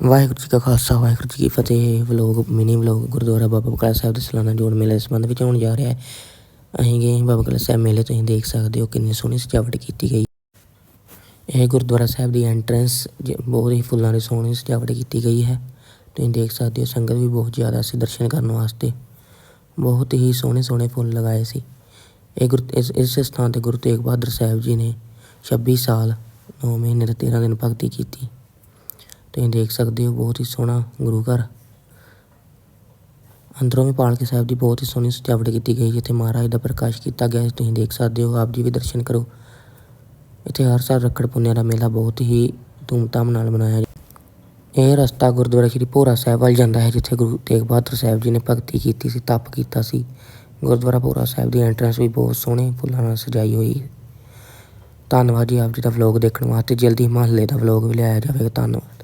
ਵਾਹਿਗੁਰੂ ਜੀ ਕਾ ਖਾਲਸਾ, ਵਾਹਿਗੁਰੂ ਜੀ ਕੀ ਫਤਿਹ। Vlog mini vlog Gurdwara Baba Bakala Sahib ਦੇ ਸਾਲਾਨਾ ਜੋੜ ਮੇਲੇ ਦੇ ਸੰਬੰਧ ਵਿੱਚ ਹੋਣ ਜਾ ਰਿਹਾ ਹੈ। ਅਸੀਂ ਗਏ ਬਾਬਾ ਬਕਾਲਾ ਸਾਹਿਬ ਮੇਲੇ, ਤੁਸੀਂ ਦੇਖ ਸਕਦੇ ਹੋ ਕਿੰਨੀ ਸੋਹਣੀ ਸਜਾਵਟ ਕੀਤੀ ਗਈ। ਇਹ ਗੁਰਦੁਆਰਾ ਸਾਹਿਬ ਦੀ ਐਂਟਰੈਂਸ ਬਹੁਤ ਹੀ ਫੁੱਲਾਂ ਦੀ ਸੋਹਣੀ ਸਜਾਵਟ ਕੀਤੀ ਗਈ ਹੈ। ਤੁਸੀਂ ਦੇਖ ਸਕਦੇ ਹੋ ਸੰਗਤ ਵੀ ਬਹੁਤ ਜ਼ਿਆਦਾ ਸੀ ਦਰਸ਼ਨ ਕਰਨ ਵਾਸਤੇ। ਬਹੁਤ ਹੀ ਸੋਹਣੇ ਸੋਹਣੇ ਫੁੱਲ ਲਗਾਏ ਸੀ। ਇਹ ਗੁਰ, ਇਸ ਇਸ ਸਥਾਨ ਤੇ ਗੁਰੂ ਤੇਗ ਬਹਾਦਰ ਸਾਹਿਬ ਜੀ ਨੇ 26 ਸਾਲ 9 ਮਹੀਨੇ ਤੇ 13 ਦਿਨ ਭਗਤੀ ਕੀਤੀ। ਤੁਸੀਂ ਦੇਖ ਸਕਦੇ ਹੋ, ਬਹੁਤ ਹੀ ਸੋਹਣਾ ਗੁਰੂ ਘਰ। ਅੰਦਰੋਂ ਵੀ ਪਾਲਕੀ ਸਾਹਿਬ ਦੀ ਬਹੁਤ ਹੀ ਸੋਹਣੀ ਸਜਾਵਟ ਕੀਤੀ ਗਈ, ਜਿੱਥੇ ਮਹਾਰਾਜ ਦਾ ਪ੍ਰਕਾਸ਼ ਕੀਤਾ ਗਿਆ ਹੈ ਤੁਸੀਂ ਦੇਖ ਸਕਦੇ ਹੋ, ਆਪ ਜੀ ਵੀ ਦਰਸ਼ਨ ਕਰੋ। ਇੱਥੇ ਹਰ ਸਾਲ ਰੱਖੜ ਪੁੰਨਿਆ ਦਾ ਮੇਲਾ ਬਹੁਤ ਹੀ ਧੂਮਧਾਮ ਨਾਲ ਮਨਾਇਆ ਇਹ ਰਸਤਾ ਗੁਰਦੁਆਰਾ ਸ਼੍ਰੀ ਭੋਰਾ ਸਾਹਿਬ ਵੱਲ ਜਾਂਦਾ ਹੈ, ਜਿੱਥੇ ਗੁਰੂ ਤੇਗ ਬਹਾਦਰ ਸਾਹਿਬ ਜੀ ਨੇ ਭਗਤੀ ਕੀਤੀ ਸੀ, ਤਪ ਕੀਤਾ ਸੀ। ਗੁਰਦੁਆਰਾ ਭੋਰਾ ਸਾਹਿਬ ਦੀ ਐਂਟਰੈਂਸ ਵੀ ਬਹੁਤ ਸੋਹਣੇ ਫੁੱਲਾਂ ਨਾਲ ਸਜਾਈ ਹੋਈ। ਧੰਨਵਾਦ ਜੀ, ਆਪ ਜੀ ਦਾ ਵਲੌਗ ਦੇਖਣ ਵਾਸਤੇ। ਜਲਦੀ ਮਹੱਲੇ ਦਾ ਵਲੌਗ ਵੀ ਲਿਆਇਆ ਜਾਵੇਗਾ, ਧੰਨਵਾਦ।